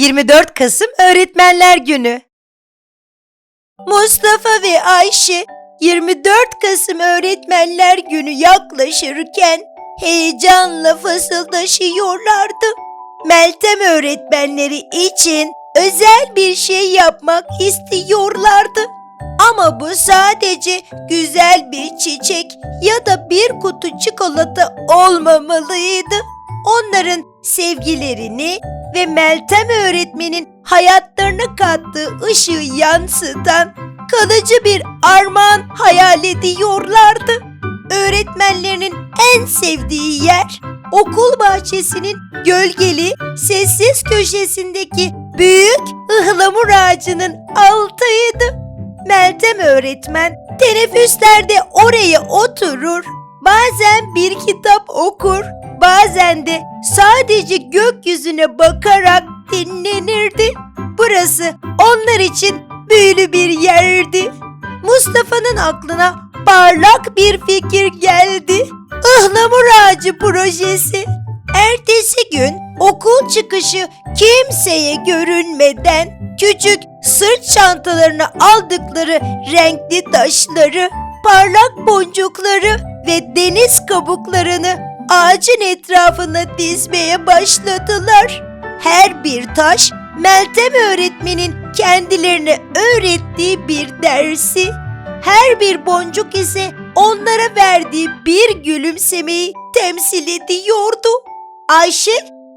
24 Kasım Öğretmenler Günü. Mustafa ve Ayşe 24 Kasım Öğretmenler Günü yaklaşırken heyecanla fısıldaşıyorlardı. Meltem öğretmenleri için özel bir şey yapmak istiyorlardı. Ama bu sadece güzel bir çiçek ya da bir kutu çikolata olmamalıydı. Onların sevgilerini ve Meltem öğretmenin hayatlarına kattığı ışığı yansıtan kalıcı bir armağan hayal ediyorlardı. Öğretmenlerinin en sevdiği yer okul bahçesinin gölgeli, sessiz köşesindeki büyük ıhlamur ağacının altıydı. Meltem öğretmen teneffüslerde oraya oturur, bazen bir kitap okur, bazen de sadece gökyüzüne bakarak dinlenirdi. Burası onlar için büyülü bir yerdi. Mustafa'nın aklına parlak bir fikir geldi. Ihlamur ağacı projesi. Ertesi gün okul çıkışı kimseye görünmeden küçük sırt çantalarına aldıkları renkli taşları, parlak boncukları ve deniz kabuklarını ağacın etrafına dizmeye başladılar. Her bir taş Meltem öğretmenin kendilerine öğrettiği bir dersi. Her bir boncuk ise onlara verdiği bir gülümsemeyi temsil ediyordu. Ayşe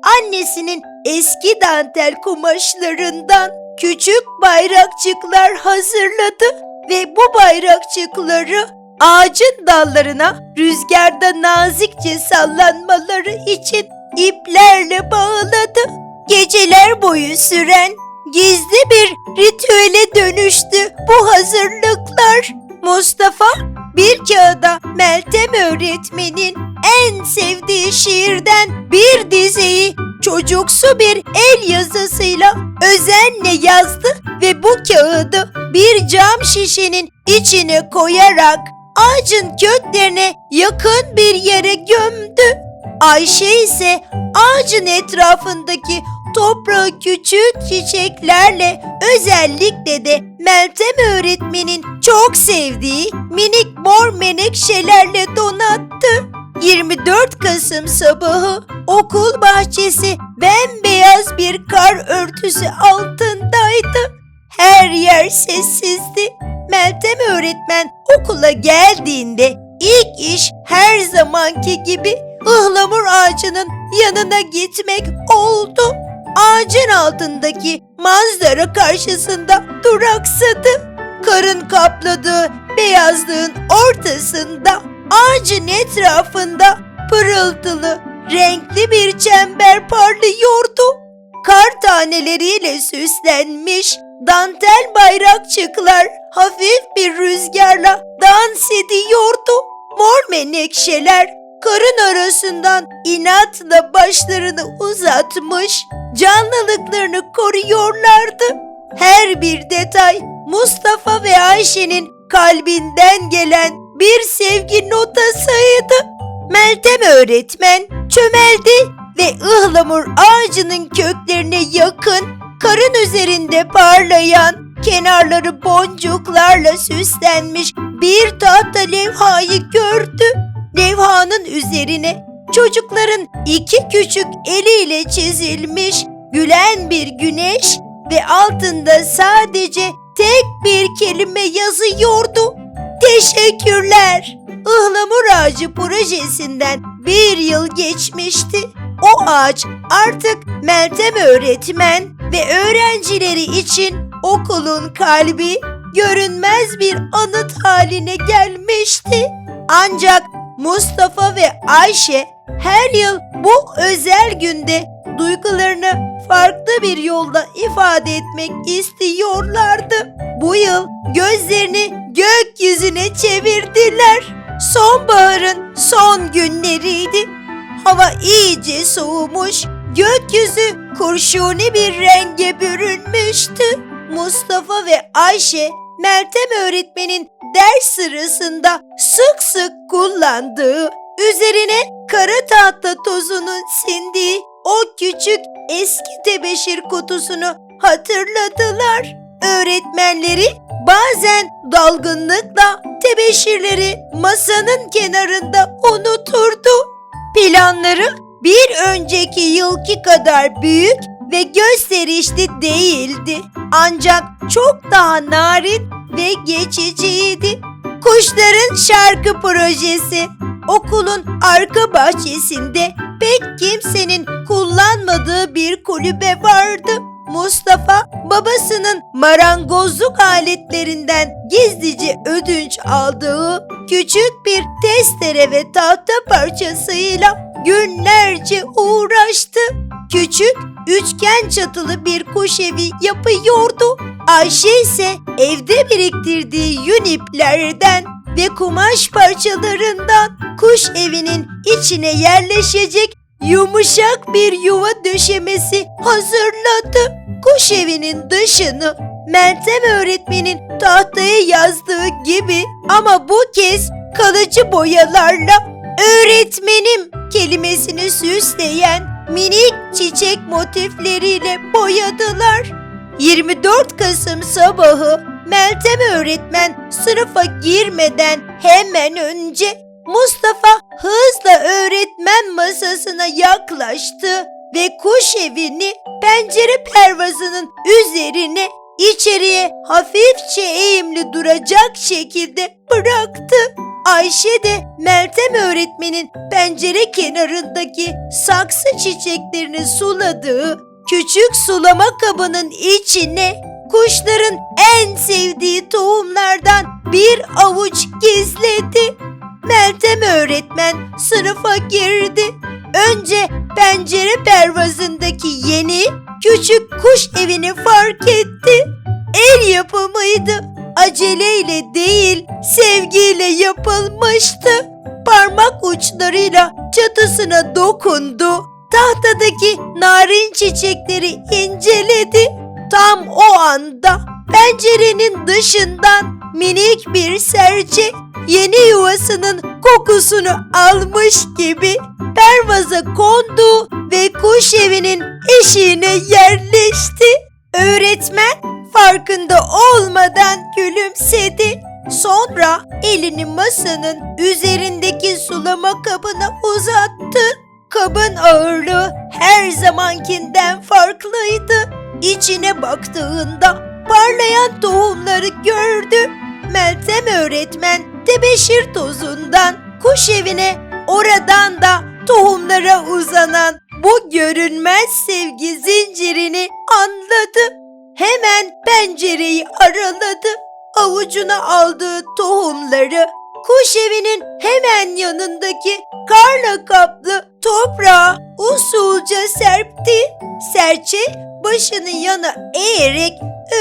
annesinin eski dantel kumaşlarından küçük bayrakçıklar hazırladı ve bu bayrakçıkları ağacın dallarına rüzgarda nazikçe sallanmaları için iplerle bağladı. Geceler boyu süren gizli bir ritüele dönüştü bu hazırlıklar. Mustafa bir kağıda Meltem öğretmenin en sevdiği şiirden bir dizeyi çocuksu bir el yazısıyla özenle yazdı ve bu kağıdı bir cam şişenin içine koyarak ağacın köklerine yakın bir yere gömdü. Ayşe ise ağacın etrafındaki toprağı küçük çiçeklerle özellikle de Meltem öğretmenin çok sevdiği minik mor menekşelerle donattı. 24 Kasım sabahı okul bahçesi bembeyaz bir kar örtüsü altındaydı. Her yer sessizdi. Meltem öğretmen okula geldiğinde ilk iş her zamanki gibi ıhlamur ağacının yanına gitmek oldu. Ağacın altındaki manzara karşısında duraksadı. Karın kapladığı beyazlığın ortasında ağacın etrafında pırıltılı renkli bir çember parlıyordu. Kar taneleriyle süslenmiş dantel bayrakçıklar hafif bir rüzgarla dans ediyordu. Mor menekşeler karın arasından inatla başlarını uzatmış, canlılıklarını koruyorlardı. Her bir detay Mustafa ve Ayşe'nin kalbinden gelen bir sevgi notasıydı. Meltem öğretmen çömeldi ve ıhlamur ağacının köklerine yakın, karın üzerinde parlayan, kenarları boncuklarla süslenmiş bir tahta levhayı gördü. Levhanın üzerine çocukların iki küçük eliyle çizilmiş gülen bir güneş ve altında sadece tek bir kelime yazıyordu. Teşekkürler. Ihlamur ağacı projesinden bir yıl geçmişti. O ağaç artık Meltem öğretmen ve öğrencileri için okulun kalbi görünmez bir anıt haline gelmişti. Ancak Mustafa ve Ayşe her yıl bu özel günde duygularını farklı bir yolda ifade etmek istiyorlardı. Bu yıl gözlerini gökyüzüne çevirdiler. Sonbaharın son günleriydi. Hava iyice soğumuş, gökyüzü kurşuni bir renge bürünmüştü. Mustafa ve Ayşe, Meltem öğretmenin ders sırasında sık sık kullandığı, üzerine kara tahta tozunun sindiği o küçük eski tebeşir kutusunu hatırladılar. Öğretmenleri bazen dalgınlıkla tebeşirleri masanın kenarında unuturdu. Planları bir önceki yılki kadar büyük ve gösterişli değildi. Ancak çok daha narin ve geçiciydi. Kuşların şarkı projesi okulun arka bahçesinde pek kimsenin kullanmadığı bir kulübe vardı. Mustafa babasının marangozluk aletlerinden gizlice ödünç aldığı küçük bir testere ve tahta parçasıyla günlerce uğraştı. Küçük üçgen çatılı bir kuş evi yapıyordu. Ayşe ise evde biriktirdiği yün iplerden ve kumaş parçalarından kuş evinin içine yerleşecek yumuşak bir yuva döşemesi hazırladı. Kuş evinin dışını Meltem öğretmenin tahtaya yazdığı gibi ama bu kez kalıcı boyalarla öğretmenim kelimesini süsleyen minik çiçek motifleriyle boyadılar. 24 Kasım sabahı Meltem öğretmen sınıfa girmeden hemen önce Mustafa hızla öğretmen masasına yaklaştı ve kuş evini pencere pervazının üzerine içeriye hafifçe eğimli duracak şekilde bıraktı. Ayşe de Meltem öğretmenin pencere kenarındaki saksı çiçeklerini suladığı küçük sulama kabının içine kuşların en sevdiği tohumlardan bir avuç gizledi. Meltem öğretmen sınıfa girdi. Önce pencere pervazındaki yeni küçük kuş evini fark etti. El yapımıydı. Aceleyle değil, sevgiyle yapılmıştı. Parmak uçlarıyla çatısına dokundu. Tahtadaki narin çiçekleri inceledi. Tam o anda pencerenin dışından minik bir serçe yeni yuvasının kokusunu almış gibi pervaza kondu ve kuş evinin eşiğine yerleşti. Öğretmen farkında olmadan gülümsedi. Sonra elini masanın üzerindeki sulama kabına uzattı. Kabın ağırlığı her zamankinden farklıydı. İçine baktığında parlayan tohumları gördü. Meltem öğretmen tebeşir tozundan kuş evine oradan da tohumlara uzanan bu görünmez sevgi zincirini anladı. Hemen pencereyi araladı. Avucuna aldığı tohumları kuş evinin hemen yanındaki karla kaplı toprağa usulca serpti. Serçe başını yana eğerek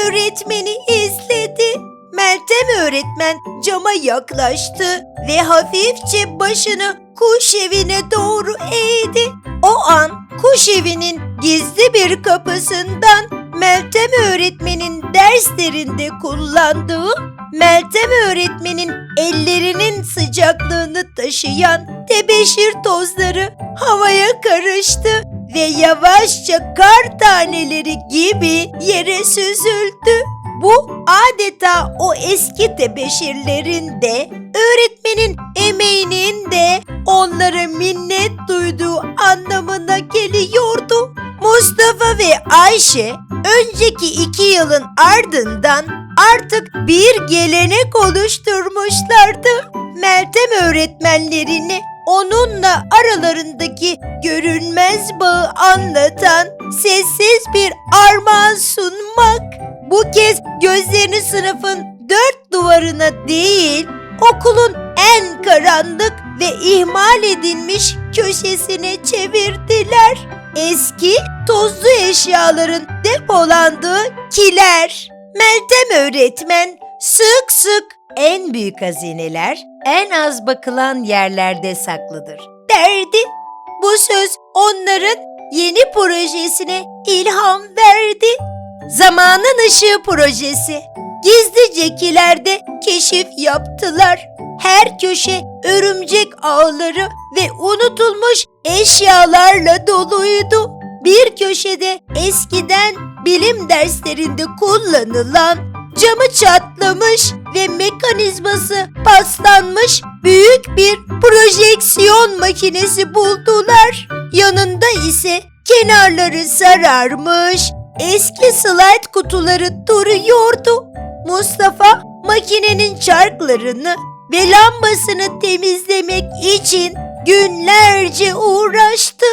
öğretmeni izledi. Meltem öğretmen cama yaklaştı ve hafifçe başını kuş evine doğru eğdi. O an kuş evinin gizli bir kapısından Meltem öğretmenin derslerinde kullandığı Meltem öğretmenin ellerinin sıcaklığını taşıyan tebeşir tozları havaya karıştı ve yavaşça kar taneleri gibi yere süzüldü. Bu adeta o eski tebeşirlerin de öğretmenin emeğinin de onlara minnet duyduğu anlamına geliyordu. Mustafa ve Ayşe önceki iki yılın ardından artık bir gelenek oluşturmuşlardı. Meltem öğretmenlerini onunla aralarındaki görünmez bağı anlatan sessiz bir armağan sunmak. Bu kez gözlerini sınıfın dört duvarına değil, okulun en karanlık ve ihmal edilmiş köşesine çevirdiler. Eski tozlu eşyaların depolandığı kiler. Meltem öğretmen sık sık en büyük hazineler en az bakılan yerlerde saklıdır derdi. Bu söz onların yeni projesine ilham verdi. Zamanın Işığı projesi. Gizlice kilerde keşif yaptılar. Her köşe örümcek ağları ve unutulmuş eşyalarla doluydu. Bir köşede eskiden bilim derslerinde kullanılan camı çatlamış ve mekanizması paslanmış büyük bir projeksiyon makinesi buldular. Yanında ise kenarları sararmış eski slide kutuları duruyordu. Mustafa makinenin çarklarını ve lambasını temizlemek için günlerce uğraştı.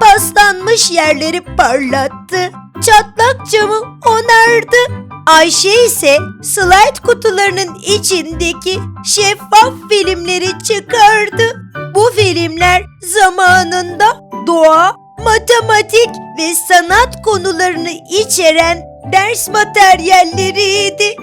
Paslanmış yerleri parlattı. Çatlak camı onardı. Ayşe ise slide kutularının içindeki şeffaf filmleri çıkardı. Bu filmler zamanında doğa, matematik ve sanat konularını içeren ders materyalleriydi.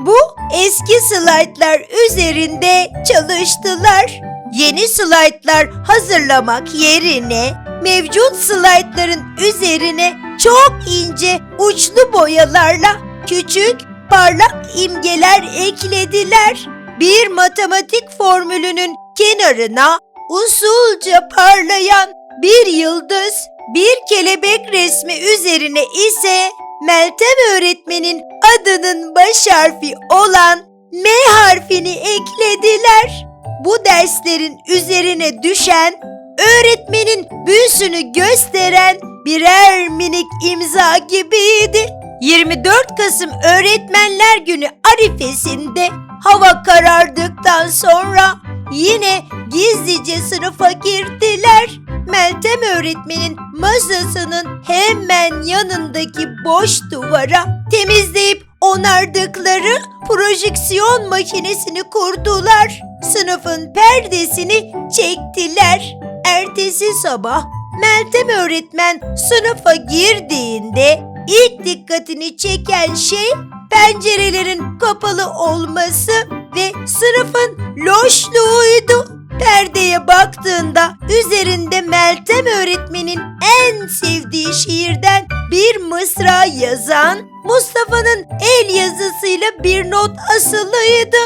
Bu eski slaytlar üzerinde çalıştılar. Yeni slaytlar hazırlamak yerine mevcut slaytların üzerine çok ince uçlu boyalarla küçük parlak imgeler eklediler. Bir matematik formülünün kenarına usulca parlayan bir yıldız, bir kelebek resmi üzerine ise Meltem öğretmenin adının baş harfi olan M harfini eklediler. Bu derslerin üzerine düşen, öğretmenin büyüsünü gösteren birer minik imza gibiydi. 24 Kasım Öğretmenler Günü arifesinde hava karardıktan sonra yine gizlice sınıfa girdiler. Meltem öğretmenin masasının hemen yanındaki boş duvara temizleyip onardıkları projeksiyon makinesini kurdular. Sınıfın perdesini çektiler. Ertesi sabah Meltem öğretmen sınıfa girdiğinde ilk dikkatini çeken şey pencerelerin kapalı olması ve sınıfın loşluğuydu. Perdeye baktığında üzerinde Meltem öğretmenin en sevdiği şiirden bir mısra yazan Mustafa'nın el yazısıyla bir not asılıydı.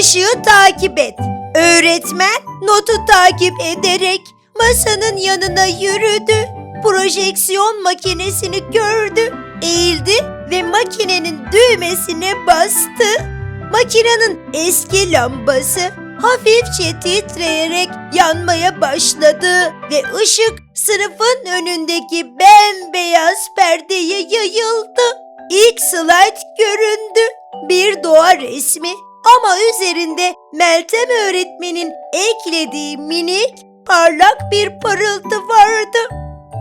Işığı takip et. Öğretmen notu takip ederek masanın yanına yürüdü. Projeksiyon makinesini gördü. Eğildi ve makinenin düğmesine bastı. Makinenin eski lambası hafifçe titreyerek yanmaya başladı ve ışık sınıfın önündeki bembeyaz perdeye yayıldı. İlk slide göründü. Bir doğa resmi ama üzerinde Meltem öğretmenin eklediği minik parlak bir parıltı vardı.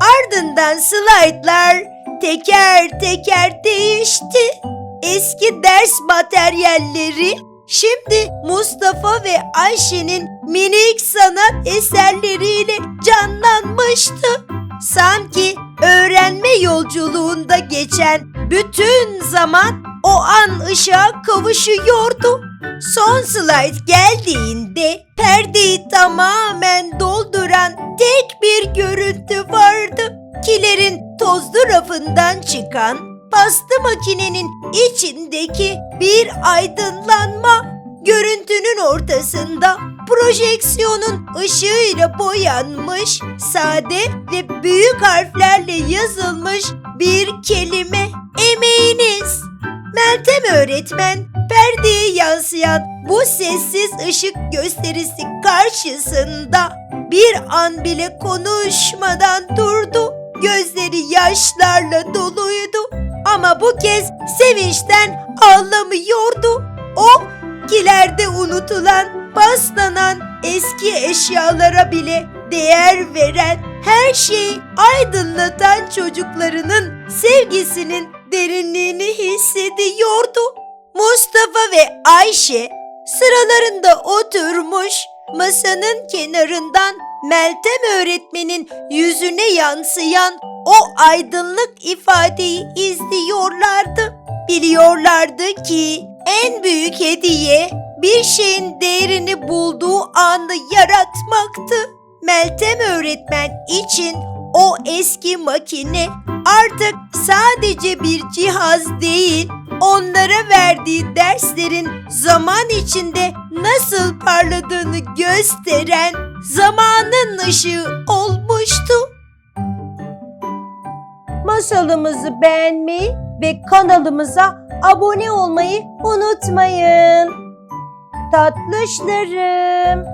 Ardından slaytlar teker teker değişti. Eski ders materyalleri şimdi Mustafa ve Ayşe'nin minik sanat eserleriyle canlanmıştı. Sanki öğrenme yolculuğunda geçen bütün zaman o an ışığa kavuşuyordu. Son slide geldiğinde perdeyi tamamen dolduran tek bir görüntü vardı. Kilerin tozlu rafından çıkan pasta makinenin içindeki bir aydınlanma. Görüntünün ortasında projeksiyonun ışığıyla boyanmış, sade ve büyük harflerle yazılmış bir kelime. Emeğiniz. Meltem öğretmen perdeye yansıyan bu sessiz ışık gösterisi karşısında bir an bile konuşmadan durdu. Gözleri yaşlarla doluydu ama bu kez sevinçten ağlamıyordu. O kilerde unutulan, paslanan eski eşyalara bile değer veren, her şeyi aydınlatan çocuklarının sevgisinin derinliğini hissediyordu. Mustafa ve Ayşe sıralarında oturmuş masanın kenarından Meltem öğretmenin yüzüne yansıyan o aydınlık ifadeyi izliyorlardı. Biliyorlardı ki en büyük hediye bir şeyin değerini bulduğu anı yaratmaktı. Meltem öğretmen için o eski makine artık sadece bir cihaz değil, onlara verdiği derslerin zaman içinde nasıl parladığını gösteren zamanın ışığı olmuş. Masalımızı beğenmeyi ve kanalımıza abone olmayı unutmayın. Tatlışlarım.